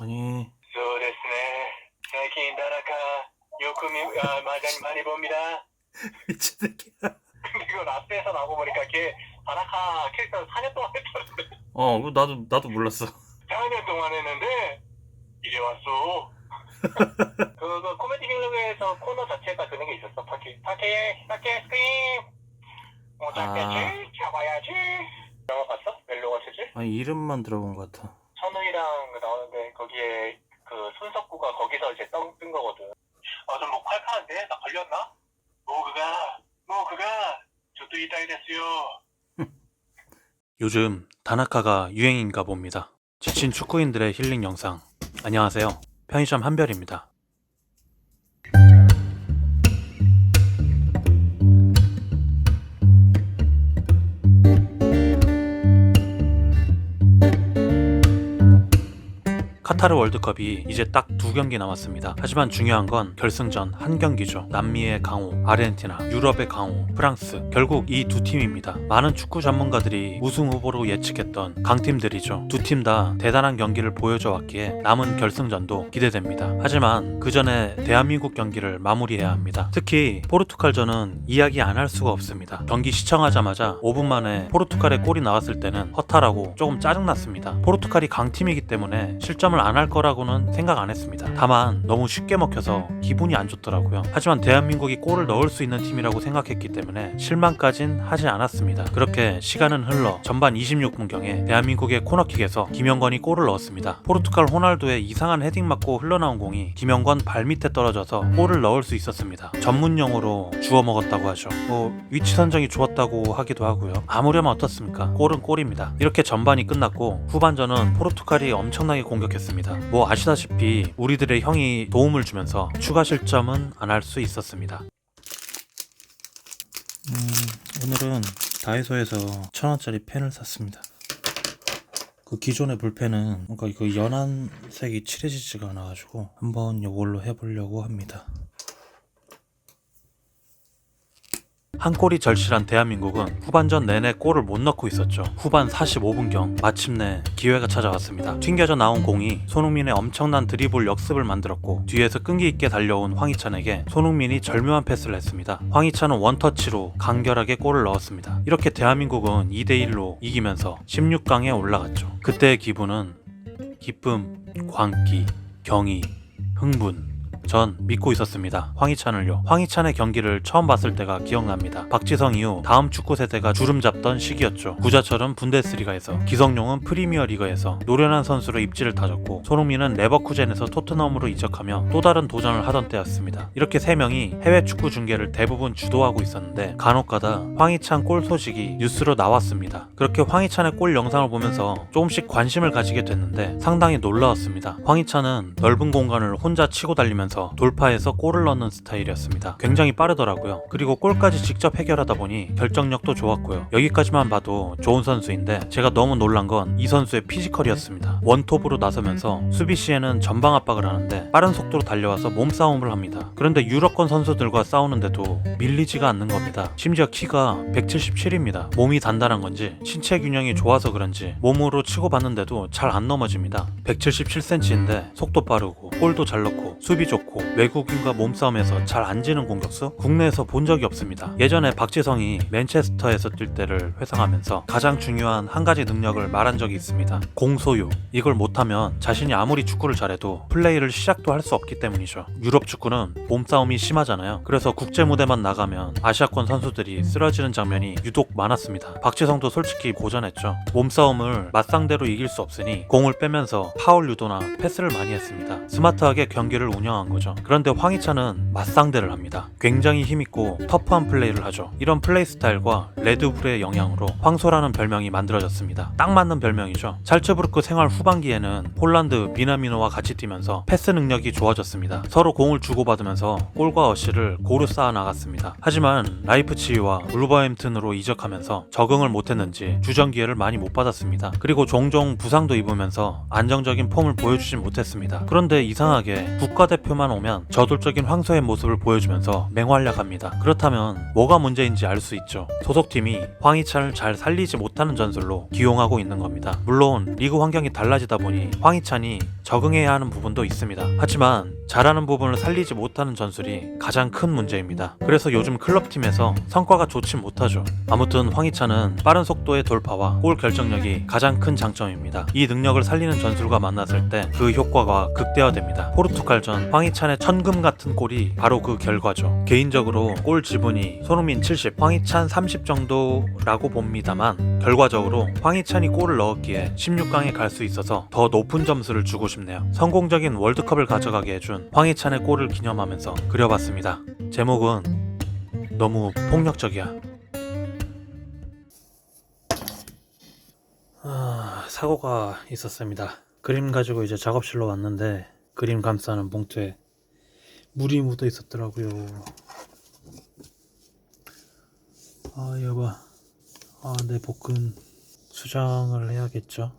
아니 そうですね。最近田中、よく見、あ、麻雀많이 봅니다. 미친 새끼야 근데 그걸 앞에서 나오고 보니까 걔 다나카 캐릭터 4년 동안 했었는데 어 그거 나도 나도 몰랐어 4년 동안 했는데 이제 왔어. 그거 코미디 빅리그에서 코너 자체가 그런 게 있었어. 파케 파케 파케 스크림. 어 잡겠지? 잡아야지. 영화 봤어? 멜로가 체질? 아니 이름만 들어본 것 같아 요즘 다나카가 유행인가 봅니다. 지친 축구인들의 힐링 영상. 안녕하세요. 편의점 한별입니다 카타르 월드컵이 이제 딱 두 경기 남았습니다. 하지만 중요한 건 결승전 한 경기죠. 남미의 강호, 아르헨티나, 유럽의 강호, 프랑스. 결국 이 두 팀입니다. 많은 축구 전문가들이 우승 후보로 예측했던 강팀들이죠. 두 팀 다 대단한 경기를 보여줘 왔기에 남은 결승전도 기대됩니다. 하지만 그 전에 대한민국 경기를 마무리해야 합니다. 특히 포르투갈전은 이야기 안 할 수가 없습니다. 경기 시청하자마자 5분 만에 포르투갈의 골이 나왔을 때는 허탈하고 조금 짜증났습니다. 포르투갈이 강팀이기 때문에 실점을 안 할 거라고는 생각 안 했습니다. 다만 너무 쉽게 먹혀서 기분이 안 좋더라고요. 하지만 대한민국이 골을 넣을 수 있는 팀이라고 생각했기 때문에 실망까진 하지 않았습니다. 그렇게 시간은 흘러 전반 26분경에 대한민국의 코너킥에서 김영건이 골을 넣었습니다. 포르투갈 호날두의 이상한 헤딩 맞고 흘러나온 공이 김영건 발 밑에 떨어져서 골을 넣을 수 있었습니다. 전문 용어로 주워 먹었다고 하죠. 뭐 위치 선정이 좋았다고 하기도 하고요. 아무렴 어떻습니까? 골은 골입니다. 이렇게 전반이 끝났고 후반전은 포르투갈이 엄청나게 공격했습니다. 뭐 아시다시피 우리들의 형이 도움을 주면서 추가 실점은 안 할 수 있었습니다. 음, 오늘은 다이소에서 천 원짜리 펜을 샀습니다. 그 기존의 볼펜은 뭔가 이거 연한 색이 칠해지지가 않아가지고 한번 이걸로 해보려고 합니다. 한 골이 절실한 대한민국은 후반전 내내 골을 못 넣고 있었죠. 후반 45분경 마침내 기회가 찾아왔습니다. 튕겨져 나온 공이 손흥민의 엄청난 드리블 역습을 만들었고 뒤에서 끈기 있게 달려온 황희찬에게 손흥민이 절묘한 패스를 했습니다. 황희찬은 원터치로 간결하게 골을 넣었습니다. 이렇게 대한민국은 2대1로 이기면서 16강에 올라갔죠. 그때의 기분은 기쁨, 광기, 경의, 흥분, 전 믿고 있었습니다. 황희찬을요. 황희찬의 경기를 처음 봤을 때가 기억납니다. 박지성 이후 다음 축구 세대가 주름 잡던 시기였죠. 구자철은 분데스리가에서, 기성용은 프리미어리그에서 노련한 선수로 입지를 다졌고 손흥민은 레버쿠젠에서 토트넘으로 이적하며 또 다른 도전을 하던 때였습니다. 이렇게 세 명이 해외 축구 중계를 대부분 주도하고 있었는데 간혹가다 황희찬 골 소식이 뉴스로 나왔습니다. 그렇게 황희찬의 골 영상을 보면서 조금씩 관심을 가지게 됐는데 상당히 놀라웠습니다. 황희찬은 넓은 공간을 혼자 치고 달리면서 돌파해서 골을 넣는 스타일이었습니다. 굉장히 빠르더라고요. 그리고 골까지 직접 해결하다 보니 결정력도 좋았고요. 여기까지만 봐도 좋은 선수인데 제가 너무 놀란 건 이 선수의 피지컬이었습니다. 원톱으로 나서면서 수비 시에는 전방 압박을 하는데 빠른 속도로 달려와서 몸싸움을 합니다. 그런데 유럽권 선수들과 싸우는데도 밀리지가 않는 겁니다. 심지어 키가 177입니다. 몸이 단단한 건지 신체 균형이 좋아서 그런지 몸으로 치고 받는데도 잘 안 넘어집니다. 177cm인데 속도 빠르고 골도 잘 넣고 수비 좋고 외국인과 몸싸움에서 잘 안 지는 공격수 국내에서 본 적이 없습니다. 예전에 박지성이 맨체스터에서 뛸 때를 회상하면서 가장 중요한 한 가지 능력을 말한 적이 있습니다. 공소유. 이걸 못하면 자신이 아무리 축구를 잘해도 플레이를 시작도 할 수 없기 때문이죠. 유럽 축구는 몸싸움이 심하잖아요. 그래서 국제 무대만 나가면 아시아권 선수들이 쓰러지는 장면이 유독 많았습니다. 박지성도 솔직히 고전했죠. 몸싸움을 맞상대로 이길 수 없으니 공을 빼면서 파울 유도나 패스를 많이 했습니다. 스마트하게 경기를 운영한 거죠. 그런데 황희찬은 맞상대를 합니다. 굉장히 힘있고 터프한 플레이를 하죠. 이런 플레이 스타일과 레드불의 영향으로 황소라는 별명이 만들어졌습니다. 딱 맞는 별명이죠. 잘츠부르크 생활 후반기에는 폴란드 미나미노와 같이 뛰면서 패스 능력이 좋아졌습니다. 서로 공을 주고받으면서 골과 어시를 고루 쌓아 나갔습니다. 하지만 라이프치히와 울버햄튼으로 이적하면서 적응을 못했는지 주전 기회를 많이 못 받았습니다. 그리고 종종 부상도 입으면서 안정적인 폼을 보여주진 못했습니다. 그런데 이상하게 국가대표만 황희찬만 오면 저돌적인 황소의 모습을 보여주면서 맹활약합니다. 그렇다면 뭐가 문제인지 알 수 있죠. 소속팀이 황희찬을 잘 살리지 못하는 전술로 기용하고 있는 겁니다. 물론 리그 환경이 달라지다 보니 황희찬이 적응해야 하는 부분도 있습니다. 하지만 잘하는 부분을 살리지 못하는 전술이 가장 큰 문제입니다. 그래서 요즘 클럽팀에서 성과가 좋지 못하죠. 아무튼 황희찬은 빠른 속도의 돌파와 골 결정력이 가장 큰 장점입니다. 이 능력을 살리는 전술과 만났을 때 그 효과가 극대화됩니다. 포르투갈전 황희찬의 천금 같은 골이 바로 그 결과죠. 개인적으로 골 지분이 손흥민 70, 황희찬 30 정도라고 봅니다만 결과적으로 황희찬이 골을 넣었기에 16강에 갈 수 있어서 더 높은 점수를 주고 싶네요. 성공적인 월드컵을 가져가게 해준 황희찬의 골을 기념하면서 그려봤습니다. 제목은 너무 폭력적이야. 아, 사고가 있었습니다. 그림 가지고 이제 작업실로 왔는데 그림 감싸는 봉투에 물이 묻어 있었더라고요. 아, 여봐. 아, 내 복근 수정을 해야겠죠.